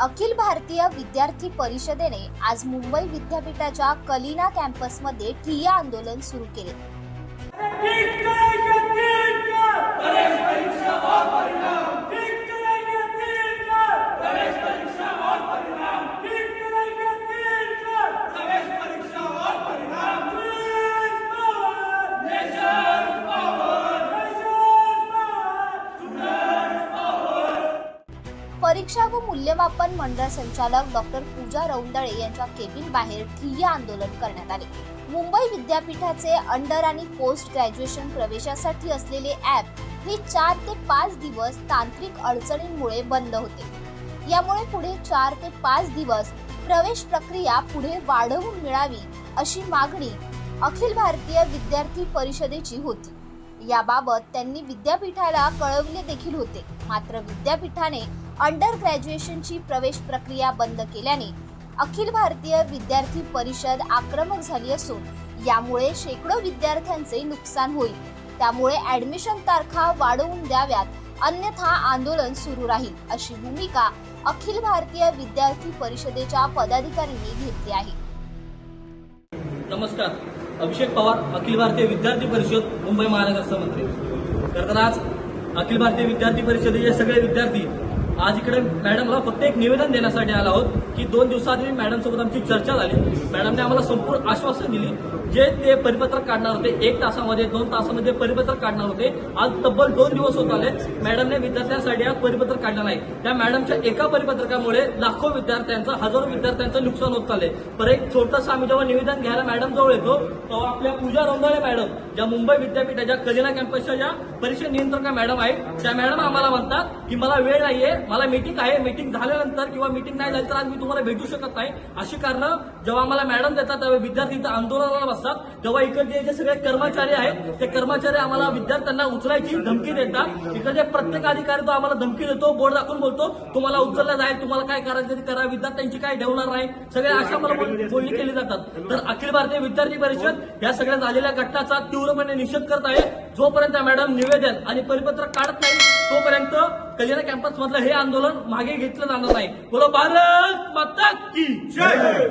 अखिल भारतीय विद्यार्थी परिषदेने आज मुंबई विद्यापीठाच्या कलिना कॅम्पसमध्ये ठिय्या आंदोलन सुरू केले. परीक्षा व मूल्यमापन मंडळ संचालक डॉक्टर पूजा रौंदळे यांच्या केबिन बाहेर ठिय्या आंदोलन करण्यात आले. मुंबई विद्यापीठाचे अंडर आणि पोस्ट ग्रॅज्युएशन प्रवेशासाठी असलेले ॲप हे चार ते पाच दिवस तांत्रिक अडचणींमुळे बंद होते. यामुळे पुढे चार ते पाच दिवस प्रवेश प्रक्रिया पुढे वाढवून मिळावी अशी मागणी अखिल भारतीय विद्यार्थी परिषदेची होती. याबाबत त्यांनी विद्यापीठाला कळवले देखील होते. मात्र विद्यापीठाने अंडर ग्रॅज्युएशनची प्रवेश प्रक्रिया बंद केल्याने अखिल भारतीय विद्यार्थी परिषद आक्रमक झाली असून यामुळे शेकडो विद्यार्थ्यांचे नुकसान होईल. त्यामुळे ऍडमिशन तारखा वाढवून द्याव्यात अन्यथा आंदोलन सुरू राहील अशी भूमिका अखिल भारतीय विद्यार्थी परिषदेच्या पदाधिकाऱ्यांनी घेतली आहे. नमस्कार. अभिषेक पवार अखिल भारतीय विद्यार्थी परिषद मुंबई महानगर मंत्री तर आज अखिल भारतीय विद्यार्थी परिषदेचे सगळे विद्यार्थी आज इकडे मॅडमला फक्त एक निवेदन देण्यासाठी आला आहोत की दोन दिवसाआधी मॅडम सोबत आमची चर्चा झाली. मॅडमने आम्हाला संपूर्ण आश्वासन दिली. जे ते परिपत्रक काढणार होते एक तासामध्ये दोन तासामध्ये परिपत्रक काढणार होते. आज तब्बल दोन दिवस होत आले. मॅडमने विद्यार्थ्यांसाठी आज परिपत्रक काढलं नाही. त्या मॅडमच्या एका परिपत्रकामुळे लाखो विद्यार्थ्यांचं हजारो विद्यार्थ्यांचं नुकसान होत चाललंय. पर एक छोटंसं आम्ही जेव्हा निवेदन घ्यायला मॅडम जवळ येतो तेव्हा आपल्या पूजा रोंदाळे मॅडम ज्या मुंबई विद्यापीठाच्या कलिना कॅम्पसच्या ज्या परीक्षा नियंत्रक मॅडम आहेत त्या मॅडम आम्हाला म्हणतात की मला वेळ नाहीये मला मीटिंग आहे. मीटिंग झाल्यानंतर किंवा मीटिंग नाही झाली तर आज मी तुम्हाला भेटू शकत नाही. अशी कारणं जेव्हा आम्हाला मॅडम देतात तेव्हा विद्यार्थी इथं आंदोलनाला बसतात. तेव्हा इकडचे जे सगळे कर्मचारी आहेत ते कर्मचारी आम्हाला विद्यार्थ्यांना उचलायची धमकी देतात. इकडचे प्रत्येक अधिकारी तो आम्हाला धमकी देतो बोर्ड दाखवून बोलतो. तुम्हाला उचलला जाईल तुम्हाला काय करायचं ते करा. विद्यार्थ्यांची काय ठेवणार नाही? सगळे अशा मला बोलणी केली जातात. तर अखिल भारतीय विद्यार्थी परिषद या सगळ्या झालेल्या घटनाचा तीव्रपणे निषेध करत आहे. जोपर्यंत मॅडम निवेदन आणि परिपत्रक काढत नाही तोपर्यंत कलिना कॅम्पस मधलं हे आंदोलन मागे घेतलं जाणार नाही. बोलो भारत माता की जय!